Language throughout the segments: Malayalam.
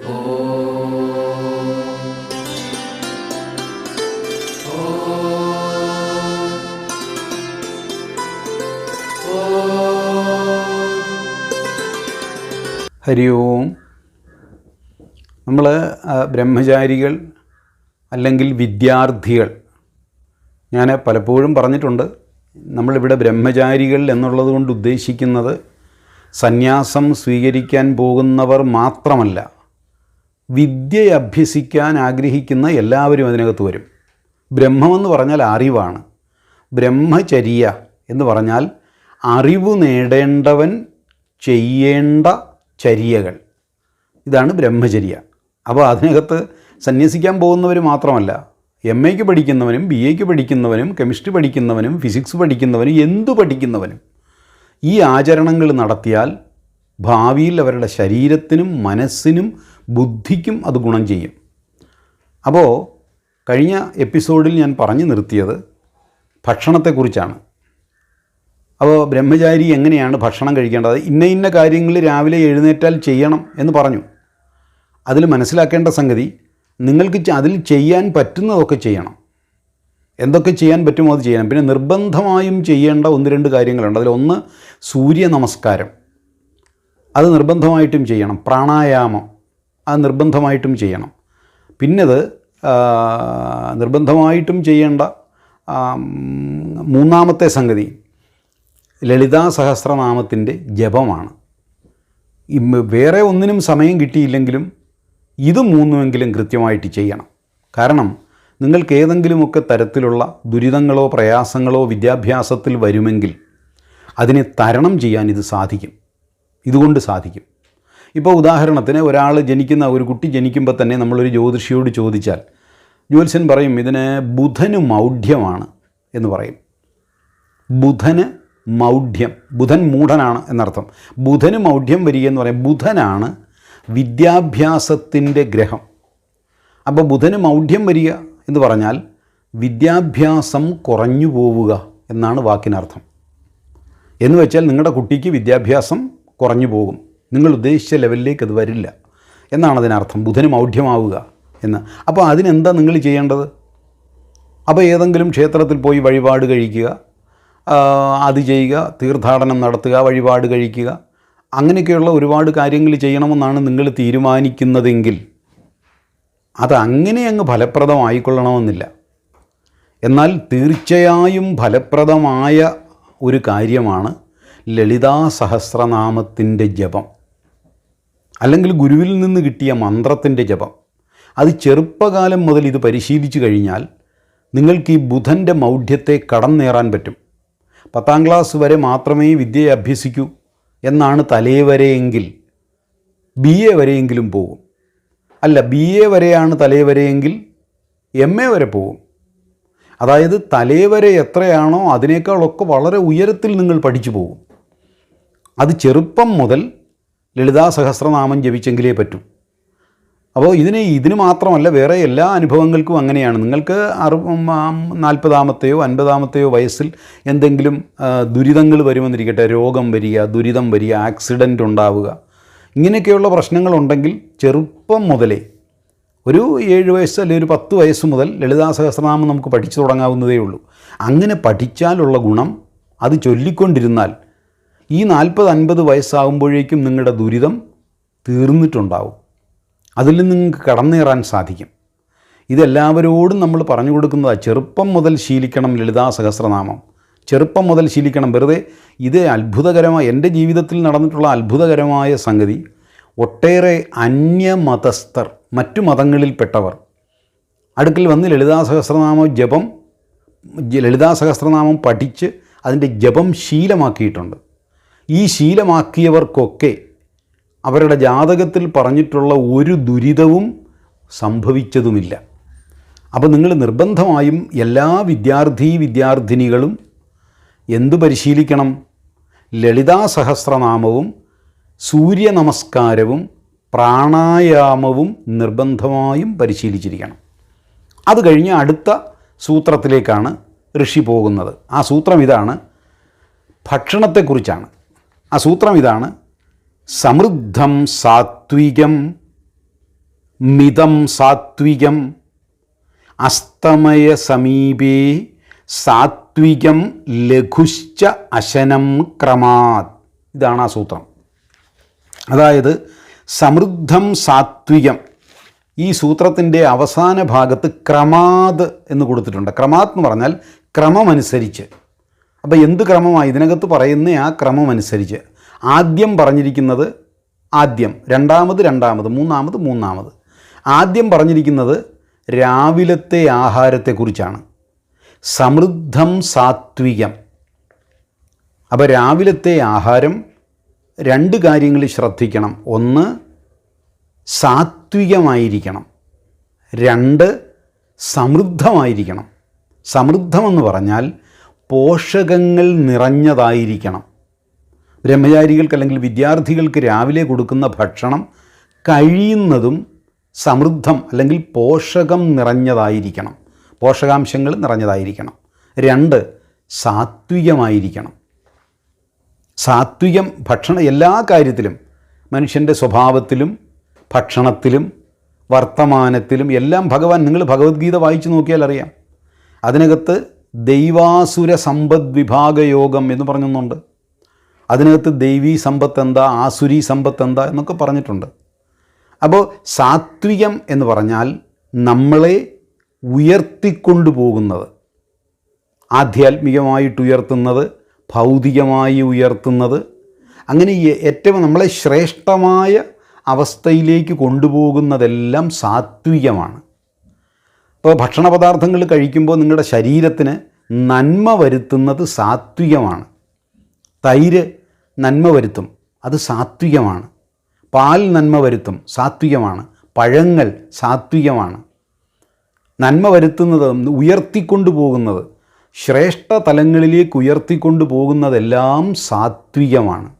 ഹരി ഓം. നമ്മൾ ബ്രഹ്മചാരികൾ അല്ലെങ്കിൽ വിദ്യാർത്ഥികൾ. ഞാൻ പലപ്പോഴും പറഞ്ഞിട്ടുണ്ട് നമ്മളിവിടെ ബ്രഹ്മചാരികൾ എന്നുള്ളത് കൊണ്ട് ഉദ്ദേശിക്കുന്നത് സന്യാസം സ്വീകരിക്കാൻ പോകുന്നവർ മാത്രമല്ല. വിദ്യ അഭ്യസിക്കാൻ ആഗ്രഹിക്കുന്ന എല്ലാവരും അതിനകത്ത് വരും. ബ്രഹ്മമെന്ന് പറഞ്ഞാൽ അറിവാണ്. ബ്രഹ്മചര്യ എന്ന് പറഞ്ഞാൽ അറിവ് നേടേണ്ടവൻ ചെയ്യേണ്ട ചര്യകൾ. ഇതാണ് ബ്രഹ്മചര്യ. അപ്പോൾ അതിനകത്ത് സന്യസിക്കാൻ പോകുന്നവർ മാത്രമല്ല എം എക്ക് പഠിക്കുന്നവനും ബി എക്ക് പഠിക്കുന്നവനും കെമിസ്ട്രി പഠിക്കുന്നവനും ഫിസിക്സ് പഠിക്കുന്നവനും എന്തു പഠിക്കുന്നവനും ഈ ആചരണങ്ങൾ നടത്തിയാൽ ഭാവിയിൽ അവരുടെ ശരീരത്തിനും മനസ്സിനും ബുദ്ധിക്കും അത് ഗുണം ചെയ്യും. അപ്പോൾ കഴിഞ്ഞ എപ്പിസോഡിൽ ഞാൻ പറഞ്ഞു നിർത്തിയത് ഭക്ഷണത്തെക്കുറിച്ചാണ്. അപ്പോൾ ബ്രഹ്മചാരി എങ്ങനെയാണ് ഭക്ഷണം കഴിക്കേണ്ടത്? ഇന്ന ഇന്ന കാര്യങ്ങൾ രാവിലെ എഴുന്നേറ്റാൽ ചെയ്യണം എന്ന് പറഞ്ഞു. അതിൽ മനസ്സിലാക്കേണ്ട സംഗതി നിങ്ങൾക്ക് അതിൽ ചെയ്യാൻ പറ്റുന്നതൊക്കെ ചെയ്യണം. എന്തൊക്കെ ചെയ്യാൻ പറ്റുമോ അത് ചെയ്യണം. പിന്നെ നിർബന്ധമായും ചെയ്യേണ്ട ഒന്ന് രണ്ട് കാര്യങ്ങളുണ്ട്. അതിലൊന്ന് സൂര്യ നമസ്കാരം. അത് നിർബന്ധമായിട്ടും ചെയ്യണം. പ്രാണായാമം. അത് നിർബന്ധമായിട്ടും ചെയ്യണം. പിന്നത് നിർബന്ധമായിട്ടും ചെയ്യേണ്ട മൂന്നാമത്തെ സംഗതി ലളിതാ സഹസ്രനാമത്തിന്റെ ജപമാണ്. വേറെ ഒന്നിനും സമയം കിട്ടിയില്ലെങ്കിലും ഇത് മൂന്നുമെങ്കിലും കൃത്യമായിട്ട് ചെയ്യണം. കാരണം നിങ്ങൾക്ക് ഏതെങ്കിലുമൊക്കെ തരത്തിലുള്ള ദുരിതങ്ങളോ പ്രയാസങ്ങളോ വിദ്യാഭ്യാസത്തിൽ വരുമെങ്കിൽ അതിനെ തരണം ചെയ്യാൻ ഇത് സാധിക്കും. ഇതുകൊണ്ട് സാധിക്കും. ഇപ്പോൾ ഉദാഹരണത്തിന് ഒരാൾ ജനിക്കുന്ന ഒരു കുട്ടി ജനിക്കുമ്പോൾ തന്നെ നമ്മളൊരു ജ്യോതിഷിയോട് ചോദിച്ചാൽ ജ്യോത്സ്യൻ പറയും ഇതിന് ബുധന് മൗഢ്യമാണ് എന്ന് പറയും. ബുധന് മൗഢ്യം ബുധൻ മൂഢനാണ് എന്നർത്ഥം. ബുധന് മൗഢ്യം വരിക എന്ന് പറയും ബുധനാണ് വിദ്യാഭ്യാസത്തിന്റെ ഗ്രഹം. അപ്പോൾ ബുധന് മൗഢ്യം വരിക എന്ന് പറഞ്ഞാൽ വിദ്യാഭ്യാസം കുറഞ്ഞു പോവുക എന്നാണ് വാക്കിനർത്ഥം. എന്ന് വെച്ചാൽ നിങ്ങളുടെ കുട്ടിക്ക് വിദ്യാഭ്യാസം കുറഞ്ഞു പോകും. നിങ്ങൾ ഉദ്ദേശിച്ച ലെവലിലേക്ക് അത് വരില്ല. എന്നാണ് അതിനർത്ഥം. ബുധന് മൗഢ്യമാവുക എന്ന്. അപ്പോൾ അതിനെന്താ നിങ്ങൾ ചെയ്യേണ്ടത്? അപ്പോൾ ഏതെങ്കിലും ക്ഷേത്രത്തിൽ പോയി വഴിപാട് കഴിക്കുക. അത് ചെയ്യുക. തീർത്ഥാടനം നടത്തുക വഴിപാട് കഴിക്കുക. അങ്ങനെയൊക്കെയുള്ള ഒരുപാട് കാര്യങ്ങൾ ചെയ്യണമെന്നാണ് നിങ്ങൾ തീരുമാനിക്കുന്നതെങ്കിൽ അത് അങ്ങനെ അങ്ങ് ഫലപ്രദമായിക്കൊള്ളണമെന്നില്ല. എന്നാൽ തീർച്ചയായും ഫലപ്രദമായ ഒരു കാര്യമാണ് ലളിതാ സഹസ്രനാമത്തിന്റെ ജപം. അല്ലെങ്കിൽ ഗുരുവിൽ നിന്ന് കിട്ടിയ മന്ത്രത്തിന്റെ ജപം. അത് ചെറുപ്പകാലം മുതൽ ഇത് പരിശീലിച്ചു കഴിഞ്ഞാൽ നിങ്ങൾക്ക് ഈ ബുധന്റെ മൗഢ്യത്തെ കടന്നേറാൻ പറ്റും. പത്താം ക്ലാസ് വരെ മാത്രമേ വിദ്യയെ അഭ്യസിക്കൂ എന്നാണ് തലേവരെയെങ്കിൽ ബി എ വരെയെങ്കിലും പോകും അല്ല ബി എ വരെയാണ് തലേവരെയെങ്കിൽ എം എ വരെ പോകും അതായത് തലേവരെ എത്രയാണോ അതിനേക്കാളൊക്കെ വളരെ ഉയരത്തിൽ നിങ്ങൾ പഠിച്ചു പോകും അത് ചെറുപ്പം മുതൽ ലളിതാ സഹസ്രനാമം ജപിച്ചെങ്കിലേ പറ്റൂ. അപ്പോൾ ഇതിന് ഇതിന് മാത്രമല്ല വേറെ എല്ലാ അനുഭവങ്ങൾക്കും അങ്ങനെയാണ്. നിങ്ങൾക്ക് അറു നാൽപ്പതാമത്തെയോ അൻപതാമത്തെയോ വയസ്സിൽ എന്തെങ്കിലും ദുരിതങ്ങൾ വരുമെന്നിരിക്കട്ടെ രോഗം വരിക ദുരിതം വരിക ആക്സിഡന്റ് ഉണ്ടാവുക ഇങ്ങനെയൊക്കെയുള്ള പ്രശ്നങ്ങളുണ്ടെങ്കിൽ ചെറുപ്പം മുതലേ ഒരു ഏഴ് വയസ്സ് അല്ലെങ്കിൽ ഒരു പത്ത് വയസ്സ് മുതൽ ലളിതാ സഹസ്രനാമം നമുക്ക് പഠിച്ചു തുടങ്ങാവുന്നതേ ഉള്ളൂ. അങ്ങനെ പഠിച്ചാലുള്ള ഗുണം അത് ചൊല്ലിക്കൊണ്ടിരുന്നാൽ ഈ നാൽപ്പത് അൻപത് വയസ്സാകുമ്പോഴേക്കും നിങ്ങളുടെ ദുരിതം തീർന്നിട്ടുണ്ടാവും. അതിൽ നിന്ന് നിങ്ങൾക്ക് കടന്നേറാൻ സാധിക്കും. ഇതെല്ലാവരോടും നമ്മൾ പറഞ്ഞു കൊടുക്കുന്നത് ചെറുപ്പം മുതൽ ശീലിക്കണം ലളിതാ സഹസ്രനാമം. ചെറുപ്പം മുതൽ ശീലിക്കണം. വെറുതെ ഇത് അത്ഭുതകരമായ എന്റെ ജീവിതത്തിൽ നടന്നിട്ടുള്ള അത്ഭുതകരമായ സംഗതി ഒട്ടേറെ അന്യമതസ്ഥർ മറ്റു മതങ്ങളിൽപ്പെട്ടവർ. അടുക്കൽ വന്ന് ലളിതാ സഹസ്രനാമ ജപം ലളിതാ സഹസ്രനാമം പഠിച്ച് അതിന്റെ ജപം ശീലമാക്കിയിട്ടുണ്ട്. ഈ ശീലമാക്കിയവർക്കൊക്കെ അവരുടെ ജാതകത്തിൽ പറഞ്ഞിട്ടുള്ള ഒരു ദുരിതവും സംഭവിച്ചതുമില്ല. അപ്പോൾ നിങ്ങൾ നിർബന്ധമായും എല്ലാ വിദ്യാർത്ഥി വിദ്യാർത്ഥിനികളും എന്തു പരിശീലിക്കണം? ലളിതാ സഹസ്രനാമവും സൂര്യ നമസ്കാരവും പ്രാണായാമവും നിർബന്ധമായും പരിശീലിച്ചിരിക്കണം. അത് കഴിഞ്ഞ് അടുത്ത സൂത്രത്തിലേക്കാണ് ഋഷി പോകുന്നത്. ആ സൂത്രം ഇതാണ്. ഭക്ഷണത്തെക്കുറിച്ചാണ്. ആ സൂത്രം ഇതാണ്. സമൃദ്ധം സാത്വികം മിതം സാത്വികം അസ്തമയ സമീപേ സാത്വികം ലഘുശ്ച അശനം ക്രമാത്. ഇതാണ് ആ സൂത്രം. അതായത് സമൃദ്ധം സാത്വികം ഈ സൂത്രത്തിന്റെ അവസാന ഭാഗത്ത് ക്രമാത് എന്ന് കൊടുത്തിട്ടുണ്ട്. ക്രമാത് എന്ന് പറഞ്ഞാൽ ക്രമമനുസരിച്ച്. അപ്പോൾ എന്ത് ക്രമമാണ് ഇതിനകത്ത് പറയുന്ന ആ ക്രമമനുസരിച്ച്. ആദ്യം പറഞ്ഞിരിക്കുന്നത് ആദ്യം. രണ്ടാമത് രണ്ടാമത്. മൂന്നാമത് മൂന്നാമത്. ആദ്യം പറഞ്ഞിരിക്കുന്നത് രാവിലത്തെ ആഹാരത്തെക്കുറിച്ചാണ്. സമൃദ്ധം സാത്വികം. അപ്പോൾ രാവിലത്തെ ആഹാരം രണ്ട് കാര്യങ്ങൾ ശ്രദ്ധിക്കണം. ഒന്ന് സാത്വികമായിരിക്കണം. രണ്ട് സമൃദ്ധമായിരിക്കണം. സമൃദ്ധമെന്ന് പറഞ്ഞാൽ പോഷകങ്ങൾ നിറഞ്ഞതായിരിക്കണം. ബ്രഹ്മചാരികൾക്ക് അല്ലെങ്കിൽ വിദ്യാർത്ഥികൾക്ക് രാവിലെ കൊടുക്കുന്ന ഭക്ഷണം കഴിയുന്നതും സമൃദ്ധം അല്ലെങ്കിൽ പോഷകം നിറഞ്ഞതായിരിക്കണം. പോഷകാംശങ്ങൾ നിറഞ്ഞതായിരിക്കണം. രണ്ട് സാത്വികമായിരിക്കണം. സാത്വികം ഭക്ഷണം എല്ലാ കാര്യത്തിലും മനുഷ്യന്റെ സ്വഭാവത്തിലും ഭക്ഷണത്തിലും വർത്തമാനത്തിലും എല്ലാം ഭഗവാൻ നിങ്ങൾ ഭഗവത്ഗീത വായിച്ചു നോക്കിയാൽ അറിയാം. അതിനകത്ത് ദൈവാസുര സമ്പദ് വിഭാഗ യോഗം എന്ന് പറഞ്ഞൊന്നുണ്ട്. അതിനകത്ത് ദൈവീ സമ്പത്ത് എന്താ ആസുരി സമ്പത്ത് എന്താ എന്നൊക്കെ പറഞ്ഞിട്ടുണ്ട്. അപ്പോൾ സാത്വികം എന്ന് പറഞ്ഞാൽ നമ്മളെ ഉയർത്തിക്കൊണ്ടു പോകുന്നത്. ആധ്യാത്മികമായിട്ട് ഉയർത്തുന്നത് ഭൗതികമായി ഉയർത്തുന്നത്. അങ്ങനെ ഏറ്റവും നമ്മളെ ശ്രേഷ്ഠമായ അവസ്ഥയിലേക്ക് കൊണ്ടുപോകുന്നതെല്ലാം സാത്വികമാണ്. ഇപ്പോൾ ഭക്ഷണ പദാർത്ഥങ്ങൾ കഴിക്കുമ്പോൾ നിങ്ങളുടെ ശരീരത്തിന് നന്മ വരുത്തുന്നത് സാത്വികമാണ്. തൈര് നന്മ വരുത്തും അത് സാത്വികമാണ്. പാൽ നന്മ വരുത്തും സാത്വികമാണ്. പഴങ്ങൾ സാത്വികമാണ്. നന്മ വരുത്തുന്നത് ഉയർത്തിക്കൊണ്ടു പോകുന്നത് ശ്രേഷ്ഠ തലങ്ങളിലേക്ക് ഉയർത്തിക്കൊണ്ടു പോകുന്നതെല്ലാം സാത്വികമാണ്.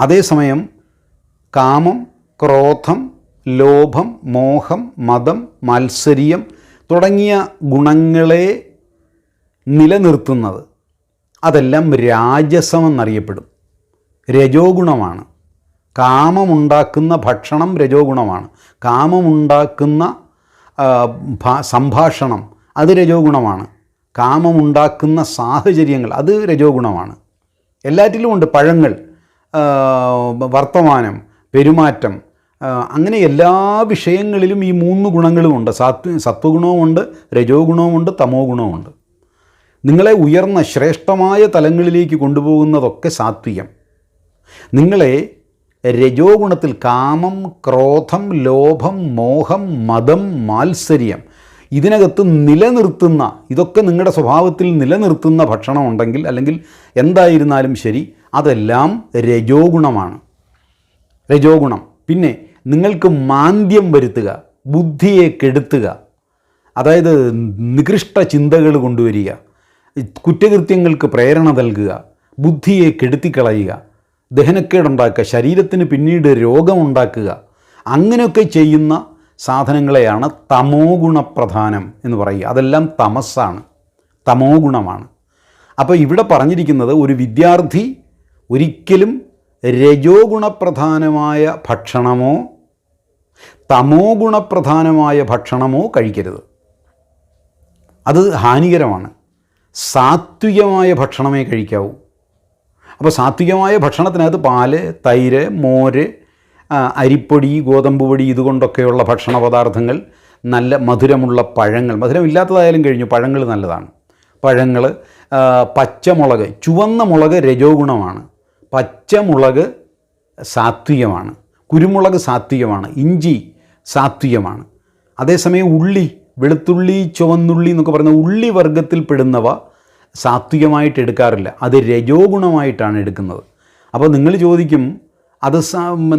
അതേസമയം കാമം ക്രോധം ലോഭം മോഹം മതം മാത്സര്യം തുടങ്ങിയ ഗുണങ്ങളെ നിലനിർത്തുന്നത് അതെല്ലാം രാജസമെന്നറിയപ്പെടും. രജോ ഗുണമാണ് കാമമുണ്ടാക്കുന്ന ഭക്ഷണം രജോ ഗുണമാണ് കാമമുണ്ടാക്കുന്ന സംഭാഷണം അത് രജോ ഗുണമാണ് കാമമുണ്ടാക്കുന്ന സാഹചര്യങ്ങൾ അത് രജോ ഗുണമാണ് എല്ലാറ്റിലും ഉണ്ട് പഴങ്ങൾ വർത്തമാനം പെരുമാറ്റം അങ്ങനെ എല്ലാ വിഷയങ്ങളിലും ഈ മൂന്ന് ഗുണങ്ങളുമുണ്ട്. സാത്വ സത്വഗുണവുമുണ്ട് രജോ ഗുണവുമുണ്ട് തമോ ഗുണവുമുണ്ട് നിങ്ങളെ ഉയർന്ന ശ്രേഷ്ഠമായ തലങ്ങളിലേക്ക് കൊണ്ടുപോകുന്നതൊക്കെ സാത്വികം. നിങ്ങളെ രജോ ഗുണത്തിൽ കാമം ക്രോധം ലോഭം മോഹം മതം മാത്സര്യം ഇതിനകത്ത് നിലനിർത്തുന്ന ഇതൊക്കെ നിങ്ങളുടെ സ്വഭാവത്തിൽ നിലനിർത്തുന്ന ഭക്ഷണം ഉണ്ടെങ്കിൽ അല്ലെങ്കിൽ എന്തായിരുന്നാലും ശരി അതെല്ലാം രജോ ഗുണമാണ് രജോ ഗുണം പിന്നെ നിങ്ങൾക്ക് മാന്ദ്യം വരുത്തുക ബുദ്ധിയെ കെടുത്തുക അതായത് നികൃഷ്ട ചിന്തകൾ കൊണ്ടുവരിക കുറ്റകൃത്യങ്ങൾക്ക് പ്രേരണ നൽകുക ബുദ്ധിയെ കെടുത്തിക്കളയുക ദഹനക്കേടുണ്ടാക്കുക ശരീരത്തിന് പിന്നീട് രോഗമുണ്ടാക്കുക അങ്ങനെയൊക്കെ ചെയ്യുന്ന സാധനങ്ങളെയാണ് തമോ ഗുണപ്രധാനം എന്ന് പറയുക. അതെല്ലാം തമസ്സാണ് തമോ ഗുണമാണ്. അപ്പോൾ ഇവിടെ പറഞ്ഞിരിക്കുന്നത് ഒരു വിദ്യാർത്ഥി ഒരിക്കലും രജോ ഗുണപ്രധാനമായ ഭക്ഷണമോ തമോ ഗുണപ്രധാനമായ ഭക്ഷണമോ കഴിക്കരുത്. അത് ഹാനികരമാണ്. സാത്വികമായ ഭക്ഷണമേ കഴിക്കാവൂ. അപ്പോൾ സാത്വികമായ ഭക്ഷണത്തിനകത്ത് പാൽ തൈര് മോര് അരിപ്പൊടി ഗോതമ്പ് പൊടി ഇതുകൊണ്ടൊക്കെയുള്ള ഭക്ഷണ പദാർത്ഥങ്ങൾ നല്ല മധുരമുള്ള പഴങ്ങൾ മധുരമില്ലാത്തതായാലും കഴിഞ്ഞു പഴങ്ങൾ നല്ലതാണ്. പഴങ്ങൾ പച്ചമുളക് ചുവന്ന മുളക് രജോ ഗുണമാണ് പച്ചമുളക് സാത്വികമാണ്. കുരുമുളക് സാത്വികമാണ്. ഇഞ്ചി സാത്വികമാണ്. അതേസമയം ഉള്ളി വെളുത്തുള്ളി ചുവന്നുള്ളി എന്നൊക്കെ പറയുന്ന ഉള്ളി വർഗത്തിൽ പെടുന്നവ സാത്വികമായിട്ട് എടുക്കാറില്ല. അത് രജോ ഗുണമായിട്ടാണ് എടുക്കുന്നത്. അപ്പോൾ നിങ്ങൾ ചോദിക്കും അത്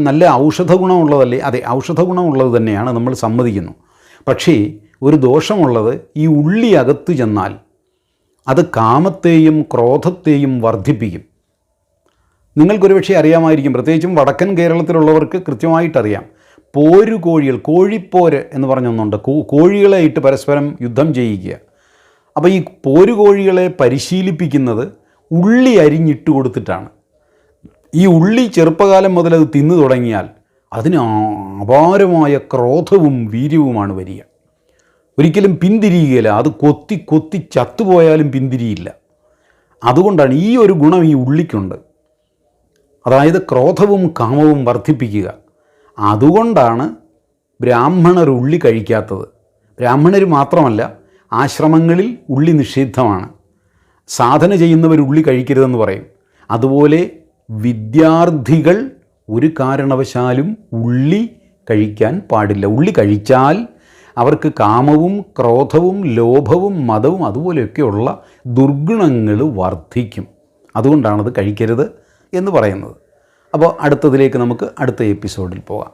നല്ല ഔഷധ ഗുണമുള്ളതല്ലേ അതെ ഔഷധ ഗുണമുള്ളത് തന്നെയാണ് നമ്മൾ സമ്മതിക്കുന്നു. പക്ഷേ ഒരു ദോഷമുള്ളത് ഈ ഉള്ളി അകത്തു ചെന്നാൽ അത് കാമത്തെയും ക്രോധത്തെയും വർദ്ധിപ്പിക്കും. നിങ്ങൾക്കൊരു പക്ഷേ അറിയാമായിരിക്കും പ്രത്യേകിച്ചും വടക്കൻ കേരളത്തിലുള്ളവർക്ക് കൃത്യമായിട്ടറിയാം. പോരു കോഴികൾ കോഴിപ്പോര് എന്ന് പറഞ്ഞൊന്നുണ്ട്. കോ- കോഴികളെ ഇട്ട് പരസ്പരം യുദ്ധം ചെയ്യിക്കുക അപ്പോൾ ഈ പോരു കോഴികളെ പരിശീലിപ്പിക്കുന്നത് ഉള്ളി അരിഞ്ഞിട്ട് കൊടുത്തിട്ടാണ്. ഈ ഉള്ളി ചെറുപ്പകാലം മുതൽ അത് തിന്നു തുടങ്ങിയാൽ അതിന് അപാരമായ ക്രോധവും വീര്യവുമാണ് വരിക. ഒരിക്കലും പിന്തിരിയുകയില്ല. അത് കൊത്തി കൊത്തി ചത്തുപോയാലും പിന്തിരിയില്ല. അതുകൊണ്ടാണ് ഈ ഒരു ഗുണം ഈ ഉള്ളിക്കുണ്ട്. അതായത് ക്രോധവും കാമവും വർദ്ധിപ്പിക്കുക. അതുകൊണ്ടാണ് ബ്രാഹ്മണർ ഉള്ളി കഴിക്കാത്തത്. ബ്രാഹ്മണർ മാത്രമല്ല ആശ്രമങ്ങളിൽ ഉള്ളി നിഷിദ്ധമാണ്. സാധന ചെയ്യുന്നവർ ഉള്ളി കഴിക്കരുതെന്ന് പറയും. അതുപോലെ വിദ്യാർത്ഥികൾ ഒരു കാരണവശാലും ഉള്ളി കഴിക്കാൻ പാടില്ല. ഉള്ളി കഴിച്ചാൽ അവർക്ക് കാമവും ക്രോധവും ലോഭവും മതവും അതുപോലെയൊക്കെയുള്ള ദുർഗുണങ്ങൾ വർദ്ധിക്കും. അതുകൊണ്ടാണത് കഴിക്കരുത് എന്ന് പറയുന്നത്. അപ്പോൾ അടുത്തതിലേക്ക് നമുക്ക് അടുത്ത എപ്പിസോഡിൽ പോകാം.